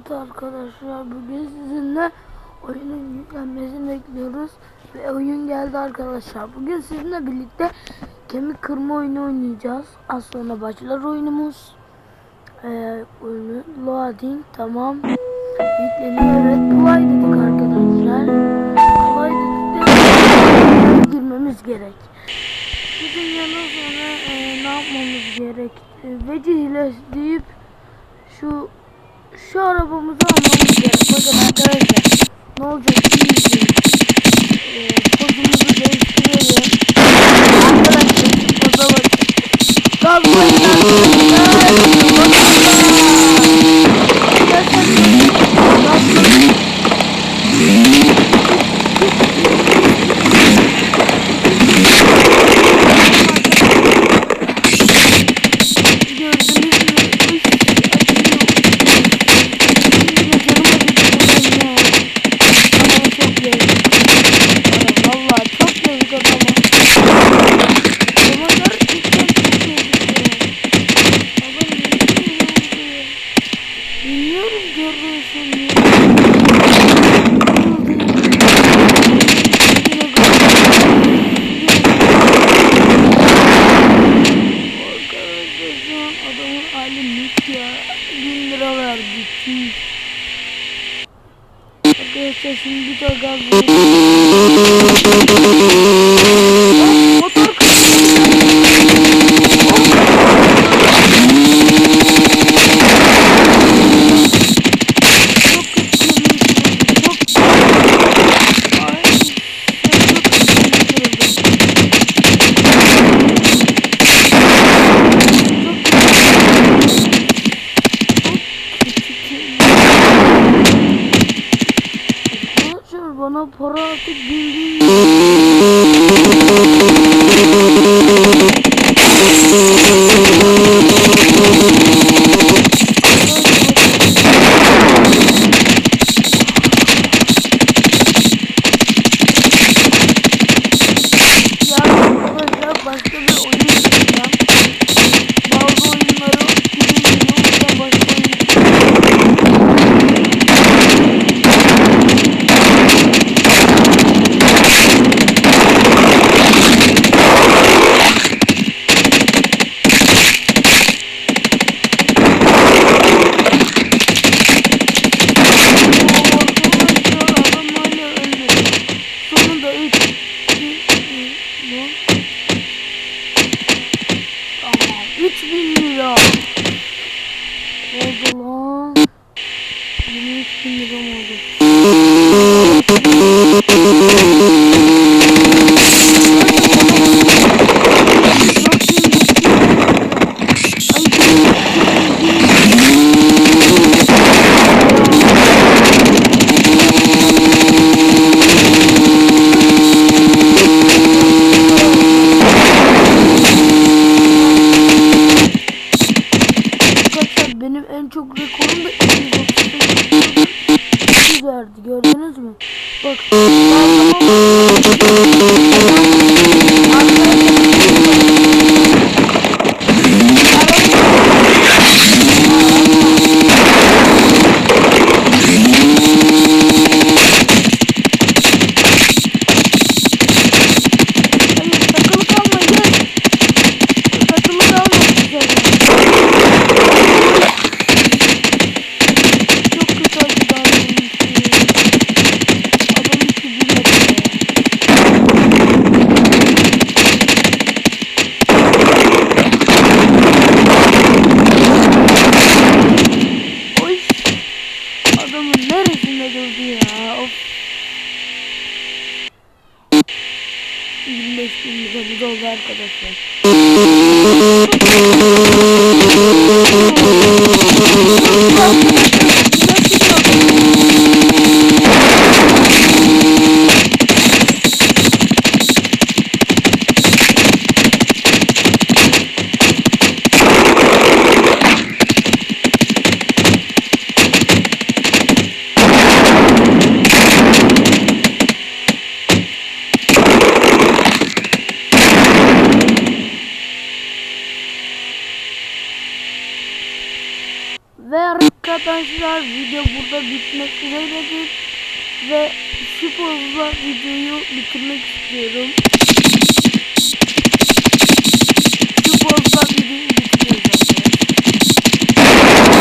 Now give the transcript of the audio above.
Evet arkadaşlar bugün sizinle oyunun yüklenmesini bekliyoruz ve oyun geldi arkadaşlar. Bugün sizinle birlikte kemik kırma oyunu oynayacağız. Az sonra başlar oyunumuz. Ee, oyunu loading tamam. Yükleniyor evet kolay dedik arkadaşlar. Kolay dedik de girmemiz gerek. Bu dünyadan sonra e, ne yapmamız gerek? E, Veci ile deyip şu şu arabamızı almamız gerek. Bakın arkadaşlar ne olacak izleyin. E, kodumuzu değiştirelim. Arkadaşlar şu an adamın hali mük ya. 1000 lira verdi. Tüh. Arkadaşlar şimdi bir daha gaz Bana para artık Tamam. 3000 çok rekorum da 238 verdi gördünüz mü? Bak. Hayır 15 bin oldu arkadaşlar. vatandaşlar video burada bitmek üzeredir. Ve şu pozla videoyu bitirmek istiyorum. Şu pozla videoyu